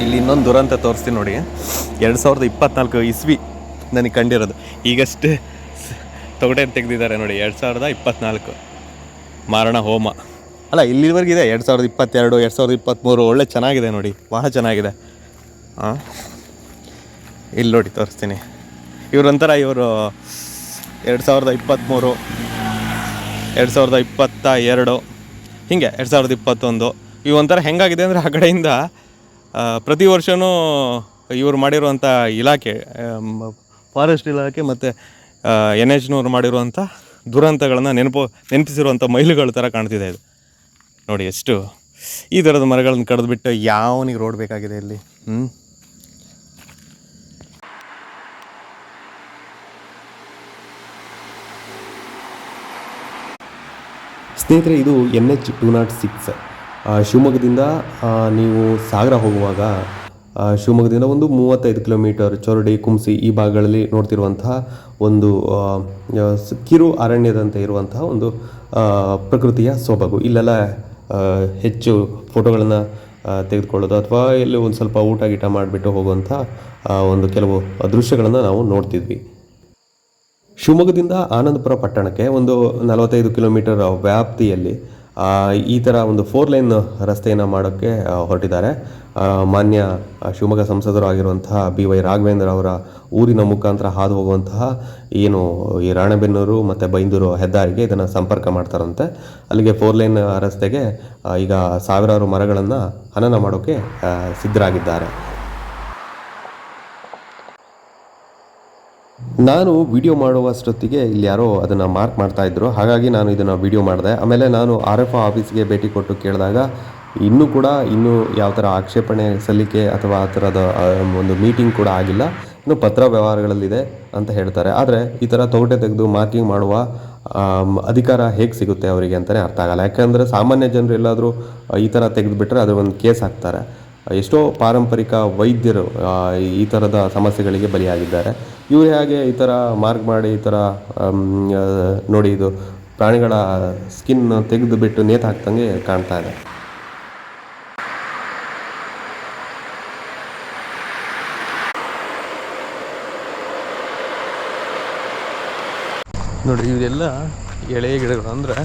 ಇಲ್ಲಿ ಇನ್ನೊಂದು ದುರಂತ ತೋರಿಸ್ತೀನಿ ನೋಡಿ. ಎರಡು ಸಾವಿರದ ಇಪ್ಪತ್ನಾಲ್ಕು ಇಸ್ವಿ ನನಗೆ ಕಂಡಿರೋದು. ಈಗಷ್ಟೇ ಸ್- ತೊಗಟೆ ತೆಗೆದಿದ್ದಾರೆ ನೋಡಿ, ಎರಡು ಸಾವಿರದ ಇಪ್ಪತ್ನಾಲ್ಕು. ಮಾರಣ ಹೋಮ. ಅಲ್ಲ ಇಲ್ಲಿವರೆಗಿದೆ ಎರಡು ಸಾವಿರದ ಇಪ್ಪತ್ತೆರಡು, ಎರಡು ಸಾವಿರದ ಇಪ್ಪತ್ತ್ಮೂರು ಒಳ್ಳೆ ಚೆನ್ನಾಗಿದೆ ನೋಡಿ ಭಾಳ ಚೆನ್ನಾಗಿದೆ. ಹಾಂ ಇಲ್ಲಿ ನೋಡಿ, ತೋರಿಸ್ತೀನಿ. ಇವ್ರೊಂಥರ ಇವರು, ಎರಡು ಸಾವಿರದ ಇಪ್ಪತ್ತ್ಮೂರು ಎರಡು ಸಾವಿರದ ಇಪ್ಪತ್ತ ಎರಡು, ಹೀಗೆ ಎರಡು ಸಾವಿರದ ಇಪ್ಪತ್ತೊಂದು. ಇವೊಂಥರ ಹೆಂಗಾಗಿದೆ ಅಂದರೆ ಆ ಕಡೆಯಿಂದ ಪ್ರತಿ ವರ್ಷವೂ ಇವರು ಮಾಡಿರುವಂಥ ಇಲಾಖೆ ಫಾರೆಸ್ಟ್ ಇಲಾಖೆ ಮತ್ತು ಎನ್ ಎಚ್ನವ್ರು ಮಾಡಿರುವಂಥ ದುರಂತಗಳನ್ನು ನೆನಪು, ನೆನಪಿಸಿರುವಂಥ ಮೈಲುಗಳ ಥರ ಕಾಣ್ತಿದೆ ಇದು. ನೋಡಿ ಎಷ್ಟು ಈ ಥರದ ಮರಗಳನ್ನು ಕಡಿದ್ಬಿಟ್ಟು ಯಾವನಿಗೆ ರೋಡ್ ಬೇಕಾಗಿದೆ ಇಲ್ಲಿ? ಹ್ಞೂ ಸ್ನೇಹಿತರೆ, ಇದು N H two naught six. ಶಿವಮೊಗ್ಗದಿಂದ ನೀವು ಸಾಗರ ಹೋಗುವಾಗ ಶಿವಮೊಗ್ಗದಿಂದ ಒಂದು ಮೂವತ್ತೈದು ಕಿಲೋಮೀಟರ್ ಚೊರಡಿ, ಕುಂಸಿ ಈ ಭಾಗಗಳಲ್ಲಿ ನೋಡ್ತಿರುವಂತಹ ಒಂದು ಕಿರು ಅರಣ್ಯದಂತೆ ಇರುವಂತಹ ಒಂದು ಪ್ರಕೃತಿಯ ಸೊಬಗು. ಇಲ್ಲೆಲ್ಲ ಹೆಚ್ಚು ಫೋಟೋಗಳನ್ನು ತೆಗೆದುಕೊಳ್ಳೋದು ಅಥವಾ ಇಲ್ಲಿ ಒಂದು ಸ್ವಲ್ಪ ಊಟ ಗೀಟ ಮಾಡಿಬಿಟ್ಟು ಹೋಗುವಂಥ ಒಂದು ಕೆಲವು ದೃಶ್ಯಗಳನ್ನು ನಾವು ನೋಡ್ತಿದ್ವಿ. ಶಿವಮೊಗ್ಗದಿಂದ ಆನಂದಪುರ ಪಟ್ಟಣಕ್ಕೆ ಒಂದು ನಲವತ್ತೈದು ಕಿಲೋಮೀಟರ್ ವ್ಯಾಪ್ತಿಯಲ್ಲಿ ಈ ಥರ ಒಂದು ಫೋರ್ ಲೈನ್ ರಸ್ತೆಯನ್ನು ಮಾಡೋಕ್ಕೆ ಹೊರಟಿದ್ದಾರೆ. ಮಾನ್ಯ ಶಿವಮೊಗ್ಗ ಸಂಸದರು ಆಗಿರುವಂತಹ ಬಿ ವೈ ರಾಘವೇಂದ್ರ ಅವರ ಊರಿನ ಮುಖಾಂತರ ಹಾದು ಹೋಗುವಂತಹ ಏನು ಈ ರಾಣೆಬೆನ್ನೂರು ಮತ್ತು ಬೈಂದೂರು ಹೆದ್ದಾರಿಗೆ ಇದನ್ನು ಸಂಪರ್ಕ ಮಾಡ್ತಾರಂತೆ. ಅಲ್ಲಿಗೆ ಫೋರ್ ಲೈನ್ ರಸ್ತೆಗೆ ಈಗ ಸಾವಿರಾರು ಮರಗಳನ್ನು ಹನನ ಮಾಡೋಕ್ಕೆ ಸಿದ್ಧರಾಗಿದ್ದಾರೆ. ನಾನು ವಿಡಿಯೋ ಮಾಡುವಷ್ಟೊತ್ತಿಗೆ ಇಲ್ಲಿ ಯಾರೋ ಅದನ್ನು ಮಾರ್ಕ್ ಮಾಡ್ತಾ ಇದ್ರು. ಹಾಗಾಗಿ ನಾನು ಇದನ್ನು ವಿಡಿಯೋ ಮಾಡಿದೆ. ಆಮೇಲೆ ನಾನು ಆರ್ ಎಫ್ ಆಫೀಸ್ಗೆ ಭೇಟಿ ಕೊಟ್ಟು ಕೇಳಿದಾಗ ಇನ್ನೂ ಕೂಡ ಇನ್ನೂ ಯಾವ ಥರ ಆಕ್ಷೇಪಣೆ ಸಲ್ಲಿಕೆ ಅಥವಾ ಆ ಥರದ ಒಂದು ಮೀಟಿಂಗ್ ಕೂಡ ಆಗಿಲ್ಲ. ಇನ್ನು ಪತ್ರ ವ್ಯವಹಾರಗಳಲ್ಲಿದೆ ಅಂತ ಹೇಳ್ತಾರೆ. ಆದರೆ ಈ ಥರ ತೋಟೆ ತೆಗೆದು ಮಾರ್ಕಿಂಗ್ ಮಾಡುವ ಅಧಿಕಾರ ಹೇಗೆ ಸಿಗುತ್ತೆ ಅವರಿಗೆ ಅಂತಲೇ ಅರ್ಥ ಆಗಲ್ಲ. ಯಾಕಂದರೆ ಸಾಮಾನ್ಯ ಜನರು ಎಲ್ಲಾದರೂ ಈ ಥರ ತೆಗೆದುಬಿಟ್ರೆ ಅದರ ಒಂದು ಕೇಸ್ ಹಾಕ್ತಾರೆ. ಎಷ್ಟೋ ಪಾರಂಪರಿಕ ವೈದ್ಯರು ಈ ಥರದ ಸಮಸ್ಯೆಗಳಿಗೆ ಬಲಿಯಾಗಿದ್ದಾರೆ. ಇವರು ಹೇಗೆ ಈ ಥರ ಮಾರ್ಕ್ ಮಾಡಿ ಈ ಥರ ನೋಡಿ ಇದು ಪ್ರಾಣಿಗಳ ಸ್ಕಿನ್ ತೆಗೆದು ಬಿಟ್ಟು ನೇತು ಹಾಕ್ದಂಗೆ ಕಾಣ್ತಾ ಇದೆ. ನೋಡಿ ಇವರೆಲ್ಲ ಎಳೆ ಗಿಡಗಳು ಅಂದರೆ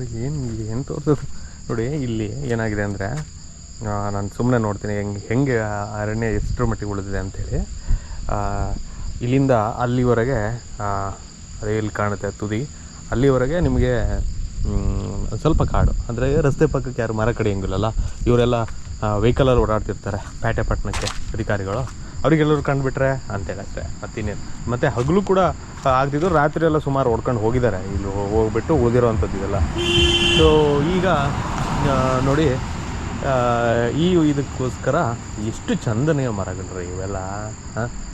ನೋಡಿ ಏನು ಇಲ್ಲಿ ಏನು ತೋರಿಸೋದು ನೋಡಿ, ಇಲ್ಲಿ ಏನಾಗಿದೆ ಅಂದರೆ ನಾನು ಸುಮ್ಮನೆ ನೋಡ್ತೀನಿ, ಹೆಂಗೆ ಹೆಂಗೆ ಅರಣ್ಯ ಎಷ್ಟರ ಮಟ್ಟಿಗೆ ಉಳಿದಿದೆ ಅಂಥೇಳಿ ಇಲ್ಲಿಂದ ಅಲ್ಲಿವರೆಗೆ ಅದೇ ಇಲ್ಲಿ ಕಾಣುತ್ತೆ ತುದಿ. ಅಲ್ಲಿವರೆಗೆ ನಿಮಗೆ ಸ್ವಲ್ಪ ಕಾಡು. ಅಂದರೆ ರಸ್ತೆ ಪಕ್ಕಕ್ಕೆ ಯಾರು ಮರ ಕಡಿಯಂಗಿಲ್ಲಲ್ಲ ಇವರೆಲ್ಲ ವೆಹಿಕಲಲ್ಲಿ ಓಡಾಡ್ತಿರ್ತಾರೆ ಪೇಟೆಪಟ್ಟಣಕ್ಕೆ ಅಧಿಕಾರಿಗಳು. ಅವರಿಗೆಲ್ಲರೂ ಕಂಡುಬಿಟ್ರೆ ಅಂತ ಅಷ್ಟೇ ಮತ್ತಿನ್ನೇನು. ಮತ್ತು ಹಗಲು ಕೂಡ ಆಗ್ತಿದ್ದು ರಾತ್ರಿ ಎಲ್ಲ ಸುಮಾರು ಓಡ್ಕೊಂಡು ಹೋಗಿದ್ದಾರೆ. ಇಲ್ಲಿ ಹೋಗ್ಬಿಟ್ಟು ಉಳಿದಿರೋವಂಥದ್ದು ಇದೆಲ್ಲ. ಸೊ ಈಗ ನೋಡಿ ಈ ಇದಕ್ಕೋಸ್ಕರ ಎಷ್ಟು ಚಂದನೆಯ ಮರಗಳು ರೀ ಇವೆಲ್ಲ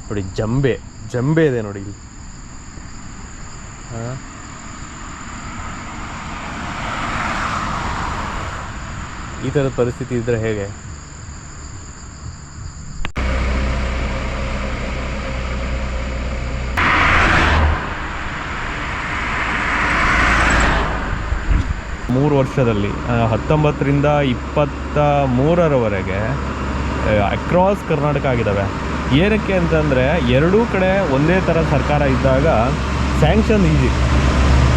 ನೋಡಿ, ಜಂಬೆ. ಜಂಬೆ ಇದೆ ನೋಡಿ ಇಲ್ಲಿ. ಈ ಥರದ ಪರಿಸ್ಥಿತಿ ಇದ್ದರೆ ಹೇಗೆ? ಮೂರು ವರ್ಷದಲ್ಲಿ ಹತ್ತೊಂಬತ್ತರಿಂದ ಇಪ್ಪತ್ತ ಮೂರರವರೆಗೆ ಅಕ್ರಾಸ್ ಕರ್ನಾಟಕ ಆಗಿದ್ದಾವೆ. ಏನಕ್ಕೆ ಅಂತಂದರೆ, ಎರಡೂ ಕಡೆ ಒಂದೇ ಥರ ಸರ್ಕಾರ ಇದ್ದಾಗ ಸ್ಯಾಂಕ್ಷನ್ ಈಸಿ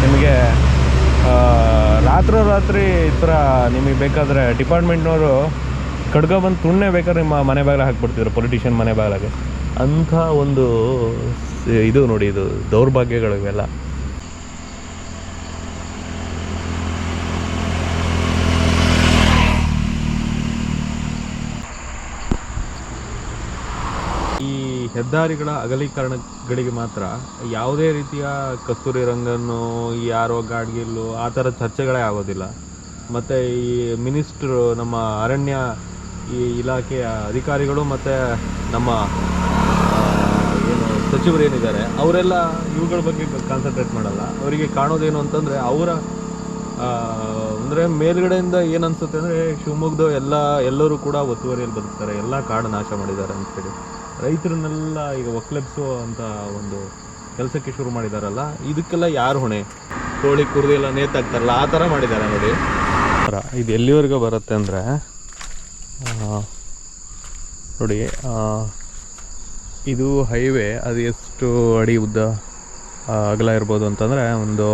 ನಿಮಗೆ ರಾತ್ರೋರಾತ್ರಿ ಈ ಥರ ನಿಮಗೆ ಬೇಕಾದರೆ ಡಿಪಾರ್ಟ್ಮೆಂಟ್ನವರು ಕಡ್ಗ ಬಂದು ತುಣ್ಣೆ ಬೇಕಾದ್ರೆ ನಿಮ್ಮ ಮನೆ ಬಾಗಿಲ ಹಾಕ್ಬಿಡ್ತಿದ್ರು ಪೊಲಿಟಿಷಿಯನ್ ಮನೆ ಬಾಗಿಲಾಗೆ. ಅಂಥ ಒಂದು ಇದು ನೋಡಿ, ಇದು ದೌರ್ಭಾಗ್ಯಗಳು ಇವೆಲ್ಲ ಈ ಹೆದ್ದಾರಿಗಳ ಅಗಲೀಕರಣಗಳಿಗೆ ಮಾತ್ರ ಯಾವುದೇ ರೀತಿಯ ಕಸ್ತೂರಿ ರಂಗನ್ನು ಯಾರೋ ಗಾಡ್ಗಿಲ್ಲು ಆ ಥರ ಚರ್ಚೆಗಳೇ ಆಗೋದಿಲ್ಲ. ಮತ್ತು ಈ ಮಿನಿಸ್ಟ್ರು, ನಮ್ಮ ಅರಣ್ಯ ಈ ಇಲಾಖೆಯ ಅಧಿಕಾರಿಗಳು ಮತ್ತು ನಮ್ಮ ಏನು ಸಚಿವರು ಏನಿದ್ದಾರೆ, ಅವರೆಲ್ಲ ಇವುಗಳ ಬಗ್ಗೆ ಕಾನ್ಸಂಟ್ರೇಟ್ ಮಾಡಲ್ಲ. ಅವರಿಗೆ ಕಾಣೋದೇನು ಅಂತಂದರೆ ಅವರ ಅಂದರೆ ಮೇಲ್ಗಡೆಯಿಂದ ಏನನ್ಸುತ್ತೆ ಅಂದರೆ ಶಿವಮೊಗ್ಗದ ಎಲ್ಲ, ಎಲ್ಲರೂ ಕೂಡ ಒತ್ತುವರಿಯಲ್ಲಿ ಬದುಕ್ತಾರೆ. ಎಲ್ಲ ಕಾಡು ನಾಶ ಮಾಡಿದ್ದಾರೆ ಅಂತೇಳಿ ರೈತರನ್ನೆಲ್ಲ ಈಗ ಒಕ್ಲೆಬ್ಸೋ ಅಂತ ಒಂದು ಕೆಲಸಕ್ಕೆ ಶುರು ಮಾಡಿದಾರಲ್ಲ, ಇದಕ್ಕೆಲ್ಲ ಯಾರು ಹೊಣೆ? ಕೋಳಿ, ಕುರ್ದಿ ಎಲ್ಲ ನೇತಾಕ್ತಾರಲ್ಲ ಆ ಥರ ಮಾಡಿದ್ದಾರೆ ನೋಡಿ. ಇದು ಎಲ್ಲಿವರೆಗೂ ಬರುತ್ತೆ ಅಂದರೆ ನೋಡಿ ಇದು ಹೈವೇ, ಅದು ಎಷ್ಟು ಅಡಿ ಉದ್ದ ಅಗಲ ಇರ್ಬೋದು ಅಂತಂದರೆ ಒಂದು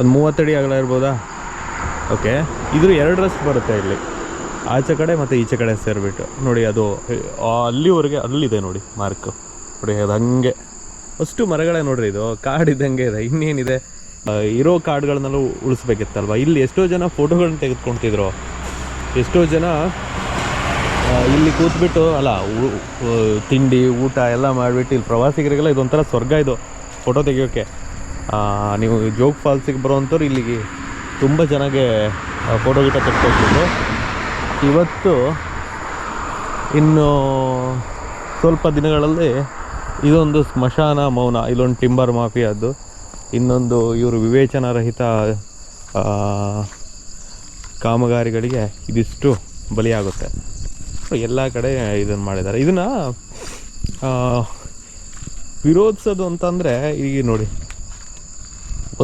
ಒಂದು ಮೂವತ್ತಡಿ ಅಗಲ ಇರ್ಬೋದಾ? ಓಕೆ ಇದ್ರ ಎರಡರಷ್ಟು ಬರುತ್ತೆ ಇಲ್ಲಿ. ಆಚೆ ಕಡೆ ಮತ್ತು ಈಚೆ ಕಡೆ ಸೇರಿಬಿಟ್ಟು. ನೋಡಿ ಅದು ಅಲ್ಲಿವರೆಗೆ ಅಲ್ಲಿದೆ ನೋಡಿ ಮಾರ್ಕ್ ನೋಡಿ ಅದು ಹಂಗೆ. ಅಷ್ಟು ಮರಗಳೇ ನೋಡ್ರಿ ಇದು. ಕಾಡಿದ್ದಂಗೆ ಇದೆ. ಇನ್ನೇನಿದೆ? ಇರೋ ಕಾಡುಗಳನ್ನೆಲ್ಲ ಉಳಿಸ್ಬೇಕಿತ್ತಲ್ವ? ಇಲ್ಲಿ ಎಷ್ಟೋ ಜನ ಫೋಟೋಗಳನ್ನ ತೆಗೆದುಕೊಳ್ತಿದ್ರು. ಎಷ್ಟೋ ಜನ ಇಲ್ಲಿ ಕೂತ್ಬಿಟ್ಟು, ಅಲ್ಲ ತಿಂಡಿ, ಊಟ ಎಲ್ಲ ಮಾಡಿಬಿಟ್ಟು ಇಲ್ಲಿ ಪ್ರವಾಸಿಗರಿಗೆಲ್ಲ ಇದೊಂಥರ ಸ್ವರ್ಗ ಇದು ಫೋಟೋ ತೆಗಿಯೋಕ್ಕೆ ನೀವು ಜೋಗ್ ಫಾಲ್ಸಿಗೆ ಬರೋವಂಥವ್ರು ಇಲ್ಲಿಗೆ ತುಂಬ ಚೆನ್ನಾಗೆ ಫೋಟೋ ಗಿಟೋ ತೆಗೆದುಕೊಳ್ತಿದ್ರು. ಇವತ್ತು ಇನ್ನು ಸ್ವಲ್ಪ ದಿನಗಳಲ್ಲಿ ಇದೊಂದು ಸ್ಮಶಾನ ಮೌನ, ಇಲ್ಲೊಂದು ಟಿಂಬರ್ ಮಾಫಿಯಾದ್ದು. ಇನ್ನೊಂದು ಇವರು ವಿವೇಚನಾರಹಿತ ಕಾಮಗಾರಿಗಳಿಗೆ ಇದಿಷ್ಟು ಬಲಿಯಾಗುತ್ತೆ. ಎಲ್ಲ ಕಡೆ ಇದನ್ನು ಮಾಡಿದ್ದಾರೆ. ಇದನ್ನು ವಿರೋಧಿಸೋದು ಅಂತಂದರೆ ಈಗ ನೋಡಿ,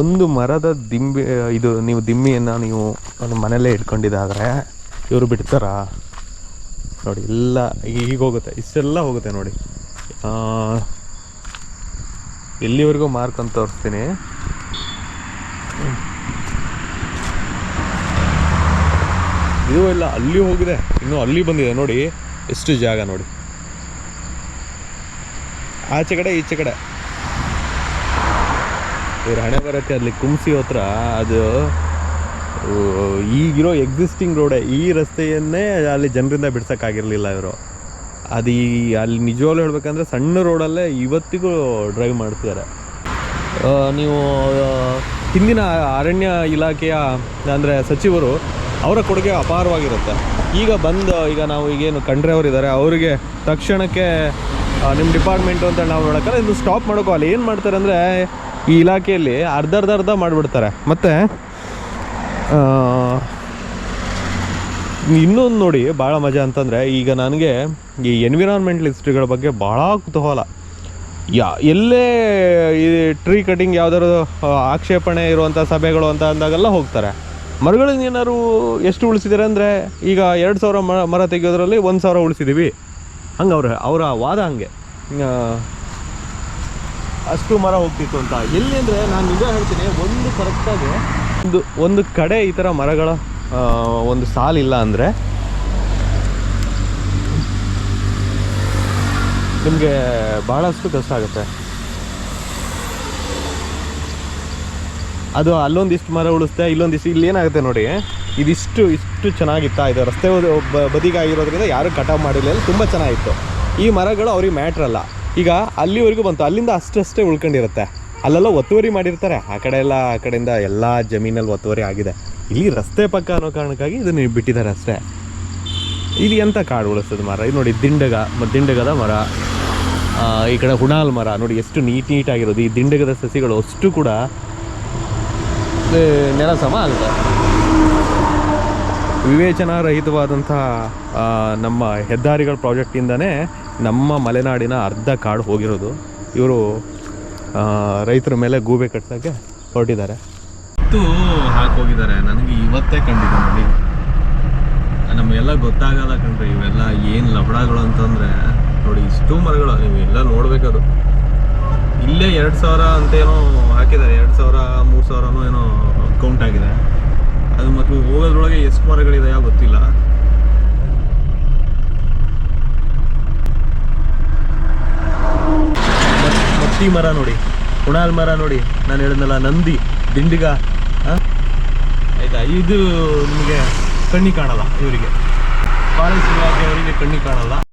ಒಂದು ಮರದ ದಿಂಬಿ, ಇದು ನೀವು ದಿಮ್ಮಿಯನ್ನು ನೀವು ಒಂದು ಮನೆಯಲ್ಲೇ ಇಟ್ಕೊಂಡಿದ್ದಾದ್ರೆ ಇವರು ಬಿಡ್ತಾರಾ? ನೋಡಿ, ಎಲ್ಲ ಈಗ ಹೋಗುತ್ತೆ. ಇಷ್ಟೆಲ್ಲ ಹೋಗುತ್ತೆ ನೋಡಿ. ಎಲ್ಲಿವರೆಗೂ ಮಾರ್ಕ್ ಅಂತ ತೋರಿಸ್ತೀನಿ ಇದು ಇಲ್ಲ ಅಲ್ಲಿ ಹೋಗಿದೆ. ಇನ್ನು ಅಲ್ಲಿ ಬಂದಿದೆ ನೋಡಿ. ಎಷ್ಟು ಜಾಗ ನೋಡಿ. ಆಚೆ ಕಡೆ, ಈಚೆ ಕಡೆ. ಇವ್ರ ಹಣೆ ಬರುತ್ತೆ ಅಲ್ಲಿ ಕುಂಸಿ ಹತ್ರ ಅದು ಈಗಿರೋ ಎಕ್ಸಿಸ್ಟಿಂಗ್ ರೋಡೇ ಈ ರಸ್ತೆಯನ್ನೇ ಅಲ್ಲಿ ಜನರಿಂದ ಬಿಡ್ಸೋಕ್ಕಾಗಿರಲಿಲ್ಲ ಇವರು. ಅದು ಈ, ಅಲ್ಲಿ ನಿಜವಾಗ್ಲೂ ಹೇಳ್ಬೇಕಂದ್ರೆ ಸಣ್ಣ ರೋಡಲ್ಲೇ ಇವತ್ತಿಗೂ ಡ್ರೈವ್ ಮಾಡ್ತಿದ್ದಾರೆ. ನೀವು ಹಿಂದಿನ ಅರಣ್ಯ ಇಲಾಖೆಯ, ಅಂದರೆ ಸಚಿವರು ಅವರ ಕೊಡುಗೆ ಅಪಾರವಾಗಿರುತ್ತೆ. ಈಗ ಬಂದು, ಈಗ ನಾವು ಈಗೇನು ಕಂಡ್ರೆ ಅವರಿದ್ದಾರೆ, ಅವರಿಗೆ ತಕ್ಷಣಕ್ಕೆ ನಿಮ್ಮ ಡಿಪಾರ್ಟ್ಮೆಂಟು ಅಂತ ನಾವು ಹೇಳೋಕ್ಕಲ್ಲ ಇದು ಸ್ಟಾಪ್ ಮಾಡೋಕ್ಕೋ ಅಲ್ಲಿ ಏನು ಮಾಡ್ತಾರೆ ಅಂದರೆ ಈ ಇಲಾಖೆಯಲ್ಲಿ ಅರ್ಧ ಅರ್ಧ ಅರ್ಧ ಮಾಡಿಬಿಡ್ತಾರೆ. ಮತ್ತು ಇನ್ನೊಂದು ನೋಡಿ, ಭಾಳ ಮಜಾ ಅಂತಂದರೆ, ಈಗ ನನಗೆ ಈ ಎನ್ವಿರಾನ್ಮೆಂಟಲಿಸ್ಟ್ಗಳ ಬಗ್ಗೆ ಭಾಳ ಕುತೂಹಲ. ಯಾ, ಎಲ್ಲೇ ಈ ಟ್ರೀ ಕಟಿಂಗ್ ಯಾವ್ದಾದ್ರು ಆಕ್ಷೇಪಣೆ ಇರುವಂಥ ಸಭೆಗಳು ಅಂತ ಅಂದಾಗೆಲ್ಲ ಹೋಗ್ತಾರೆ. ಮರಗಳನ್ನ ಏನಾದ್ರು ಎಷ್ಟು ಉಳಿಸಿದ್ದಾರೆ ಅಂದರೆ, ಈಗ ಎರಡು ಸಾವಿರ ಮರ ಮರ ತೆಗೆಯೋದ್ರಲ್ಲಿ ಒಂದು ಸಾವಿರ ಉಳಿಸಿದ್ದೀವಿ ಹಂಗೆ ಅವ್ರ, ಅವರ ವಾದ ಹಂಗೆ. ಅಷ್ಟು ಮರ ಹೋಗ್ತಿತ್ತು ಅಂತ. ಎಲ್ಲಿ ಅಂದರೆ ನಾನು ನಿಜ ಹೇಳ್ತೀನಿ, ಒಂದು ಕರೆಕ್ಟಾಗಿ ಒಂದು ಒಂದು ಕಡೆ ಈ ಥರ ಮರಗಳ ಒಂದು ಸಾಲಿಲ್ಲ ಅಂದರೆ ನಿಮಗೆ ಭಾಳಷ್ಟು ಕಷ್ಟ ಆಗುತ್ತೆ. ಅದು ಅಲ್ಲೊಂದಿಷ್ಟು ಮರ ಉಳಿಸ್ತೆ ಇಲ್ಲೊಂದಿಷ್ಟು ಇಲ್ಲಿ ಏನಾಗುತ್ತೆ ನೋಡಿ, ಇದಿಷ್ಟು, ಇಷ್ಟು ಚೆನ್ನಾಗಿತ್ತ ಇದು. ರಸ್ತೆ ಬದಿಗಾಗಿರೋದ್ರಿಂದ ಯಾರು ಮಾಡಿಲ್ಲ ಮಾಡಿರಲಿಲ್ಲ ತುಂಬ ಚೆನ್ನಾಗಿತ್ತು. ಈ ಮರಗಳು ಅವ್ರಿಗೆ ಮ್ಯಾಟ್ರಲ್ಲ ಈಗ ಅಲ್ಲಿವರೆಗೂ ಬಂತು, ಅಲ್ಲಿಂದ ಅಷ್ಟಷ್ಟೇ ಉಳ್ಕೊಂಡಿರುತ್ತೆ. ಅಲ್ಲೆಲ್ಲ ಒತ್ತುವರಿ ಮಾಡಿರ್ತಾರೆ. ಆ ಕಡೆ ಎಲ್ಲ, ಆ ಕಡೆಯಿಂದ ಎಲ್ಲ ಜಮೀನಲ್ಲಿ ಒತ್ತುವರಿ ಆಗಿದೆ. ಇಲ್ಲಿ ರಸ್ತೆ ಪಕ್ಕ ಅನ್ನೋ ಕಾರಣಕ್ಕಾಗಿ ಇದನ್ನು ಬಿಟ್ಟಿದ್ದಾರೆ ಅಷ್ಟೇ. ಇಲ್ಲಿ ಎಂಥ ಕಾಡು ಉಳಿಸ್ತದೆ ಮರ ಇದು ನೋಡಿ, ದಿಂಡಗ ದಿಂಡಗದ ಮರ. ಈ ಕಡೆ ಹುಣಾಲ್ ಮರ. ನೋಡಿ, ಎಷ್ಟು ನೀಟ್ ನೀಟಾಗಿರೋದು ಈ ದಿಂಡಗದ ಸಸಿಗಳು ಅಷ್ಟು ಕೂಡ ನೆಲ ಸಮ ಆಗುತ್ತೆ ವಿವೇಚನಾರಹಿತವಾದಂತಹ ನಮ್ಮ ಹೆದ್ದಾರಿಗಳ ಪ್ರಾಜೆಕ್ಟಿಂದನೇ ನಮ್ಮ ಮಲೆನಾಡಿನ ಅರ್ಧ ಕಾಡು ಹೋಗಿರೋದು. ಇವರು ರೈತರ ಮೇಲೆ ಗೂಬೆ ಕಟ್ಟೋಕ್ಕೆ ಹೊರಟಿದ್ದಾರೆ. ಹಾಕಿ ಹೋಗಿದ್ದಾರೆ. ನನಗೆ ಇವತ್ತೇ ಕಂಡಿದೆ ನೋಡಿ. ನಮಗೆಲ್ಲ ಗೊತ್ತಾಗಲ್ಲ ಕಣ್ರಿ, ಇವೆಲ್ಲ ಏನು ಲಬಡಗಳು ಅಂತಂದ್ರೆ, ನೋಡಿ ಇಷ್ಟು ಮರಗಳು ನೀವು ಎಲ್ಲ ನೋಡ್ಬೇಕದು. ಇಲ್ಲೇ ಎರಡು ಸಾವಿರ ಅಂತೇನೋ ಹಾಕಿದ್ದಾರೆ. ಎರಡು ಸಾವಿರ, ಮೂರು ಸಾವಿರನೋ ಏನೋ ಕೌಂಟ್ ಆಗಿದೆ. ಅದು ಮತ್ತು ಹೋಗೋದ್ರೊಳಗೆ ಎಷ್ಟು ಮರಗಳಿದೆಯೋ ಗೊತ್ತಿಲ್ಲ. ಮತ್- ಮರ ನೋಡಿ, ಕುಣಾಲ್ ಮರ ನೋಡಿ, ನಾನು ಹೇಳಿದ್ನಲ್ಲ, ನಂದಿ, ದಿಂಡಿಗ? ಆಯ್ತಾ? ಇದು ನಿಮಗೆ ಕಣ್ಣಿ ಕಾಣಲ್ಲ ಇವರಿಗೆ. ಫಾರೆಸ್ಟ್ ಇಲಾಖೆಯವರಿಗೆ ಕಣ್ಣಿ ಕಾಣಲ್ಲ.